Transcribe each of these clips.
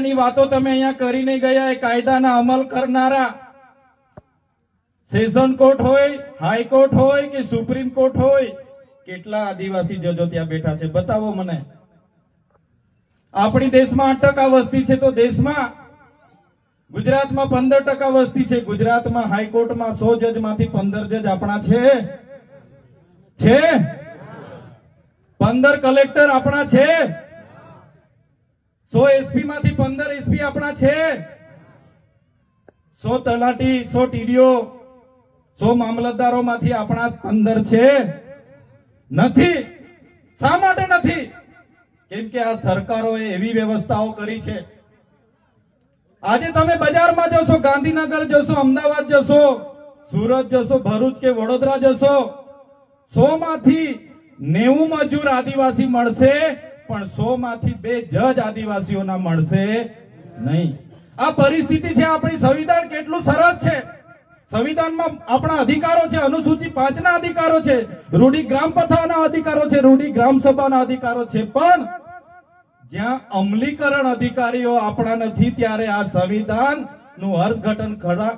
ની વાતો તમે અહીંયા કરીને ગયા, એ કાયદાના અમલ કરનારા. સેશન કોર્ટ હોય હાઈકોર્ટ હોય કે સુપ્રીમ કોર્ટ હોય, કેટલા આદિવાસી જજો ત્યાં બેઠા છે, બતાવો મને. આપણી દેશમાં આઠ ટકા વસ્તી છે તો દેશમાં, ગુજરાતમાં પંદર ટકા વસ્તી છે, ગુજરાતમાં હાઈકોર્ટમાં સો જજમાંથી પંદર જજ આપણા છે. છે? પંદર કલેક્ટર આપણા છે? સો એસપી માંથી પંદર એસપી આપણા છે. સો તલાટી, સો ટીડીઓ, સો મામલતદારો માંથી આપણા પંદર છે. નથી. શા માટે નથી? કેમ કે આ સરકારોએ એવી વ્યવસ્થાઓ કરી છે. આજે તમે બજારમાં જશો, ગાંધીનગર જશો, અમદાવાદ જશો, સુરત જશો, ભરૂચ કે વડોદરા જશો સો માંથી નેવું મજૂર આદિવાસી મળશે. પણ સો માંથી બે જજ આદિવાસીઓના મળશે નહીં. આ પરિસ્થિતિ છે આપણી સંવિધાન કેટલું સરસ છે. સંવિધાનમાં આપણા અધિકારો છે, અનુસૂચિ પાંચના અધિકારો છે, રૂઢી ગ્રામ પથાના અધિકારો છે, રૂઢી ગ્રામ સભાના અધિકારો છે, પણ જ્યાં અમલીકરણ અધિકારીઓ આપણા નથી, ત્યારે આ સંવિધાનનું અર્થઘટન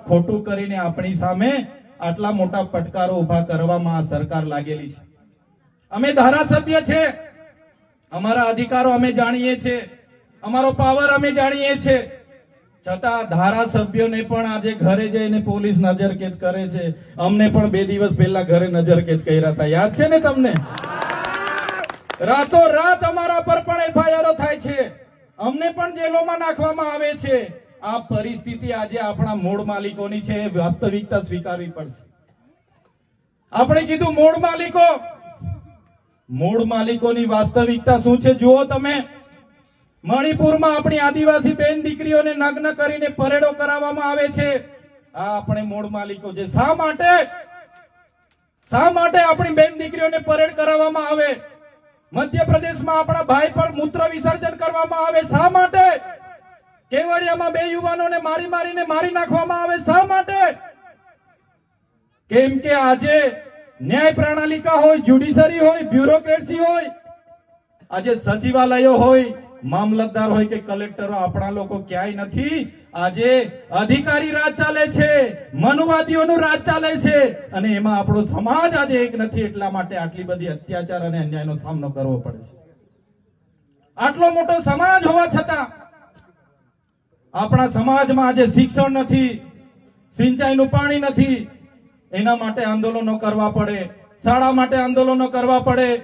ખોટું કરીને આપણી સામે આટલા મોટા પડકારો ઊભા કરવામાં આ સરકાર લાગેલી છે. અમે ધારાસભ્ય છે. અમારા અધિકારો અમે જાણીએ છીએ અમારો પાવર અમે જાણીએ છીએ છતાં ધારાસભ્યોને પણ આજે ઘરે જઈને પોલીસ નજરકેદ કરે છે. અમને પણ બે દિવસ પહેલા ઘરે નજરકેદ કર્યા હતા. યાદ છે ને તમને? રાતો રાત અમારા પર પણ એફઆઈઆર થાય છે. અમને પણ જેલોમાં નાખવામાં આવે છે. આ પરિસ્થિતિ આજે આપણા મૂળ માલિકોની છે. વાસ્તવિકતા સ્વીકારવી પડશે. આપણે કીધું મૂળ માલિકો મૂળ માલિકોની વાસ્તવિકતા શું છે? જુઓ તમે. મણિપુરમાં આપણી આદિવાસી બેન દીકરીઓને નગ્ન કરીને પરેડો કરાવવામાં આવે છે. આ આપણે મૂળ માલિકો છે. શા માટે? શા માટે આપણી બેન દીકરીઓને પરેડ કરાવવામાં આવે? મધ્યપ્રદેશમાં આપણા ભાઈ પર મૂત્ર વિસર્જન કરવામાં આવે. શા માટે? કેવડિયામાં બે યુવાનોને મારી મારીને મારી નાખવામાં આવે. શા માટે? કેમ કે આજે ન્યાય પ્રણાલિકા હોય જ્યુડિશરી હોય બ્યુરોક્રેસી હોય, આજે સચિવાલયો હોય, મામલતદાર હોય કે કલેક્ટરો આપણા લોકો ક્યાંય નથી. આજે અધિકારી રાજ ચાલે છે, મનુવાદીઓનું રાજ ચાલે છે, અને એમાં આપણો સમાજ આજે એક નથી, એટલા માટે આટલી બધી અત્યાચાર અને અન્યાયનો સામનો કરવો પડે છે. આટલો મોટો સમાજ હોવા છતાં, આપણા સમાજમાં આજે શિક્ષણ નથી, સિંચાઈનું પાણી નથી એના માટે આંદોલનો કરવા પડે, શાળા માટે આંદોલનો કરવા પડે.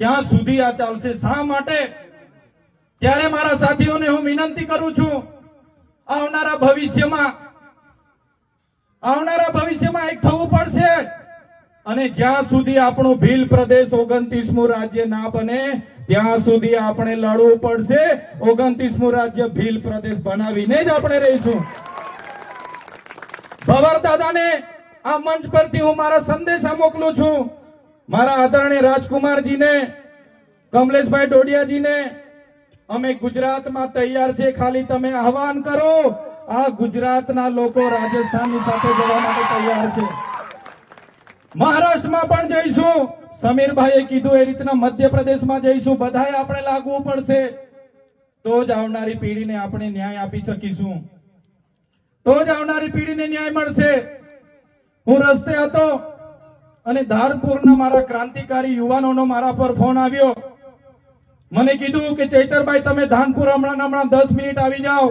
ક્યાં સુધી આ ચાલશે? શા માટે? ત્યારે મારા સાથીઓને હું વિનંતી કરું છું, આવનારા ભવિષ્યમાં આવનારા ભવિષ્યમાં એક થવું પડશે. અને જ્યાં સુધી આપણું ભીલ પ્રદેશ ઓગણત્રીસમું રાજ્ય ના બને, ત્યાં સુધી આપણે લડવું પડશે. ઓગણત્રીસમું રાજ્ય ભીલ પ્રદેશ બનાવીને જ આપણે રહીશું. ભવર દાદાને આ મંચ પરથી હું મારા સંદેશા મોકલું છું. મારા આદરણીય રાજકુમારજીને, કમલેશભાઈ ડોડિયાજીને, અમે ગુજરાતમાં તૈયાર છે ખાલી તમે આહવાન કરો, આ ગુજરાતના લોકો રાજસ્થાનની સાથે જવા માટે તૈયાર છે. મહારાષ્ટ્રમાં પણ જઈશું. સમીરભાઈએ કીધું એ રીતના મધ્યપ્રદેશમાં જઈશું. બધાએ આપણે લાગવું પડશે. તો જ આવનારી પેઢીને આપણે ન્યાય આપી શકીશું. તો જ આવનારી પેઢીને ન્યાય મળશે. હું રસ્તે હતો અને ધારપુરના મારા ક્રાંતિકારી યુવાનોનો મારા પર ફોન આવ્યો. મને કીધું કે ચૈતરભાઈ, તમે ધાનપુર હમણાં હમણાં દસ મિનિટ આવી જાઓ.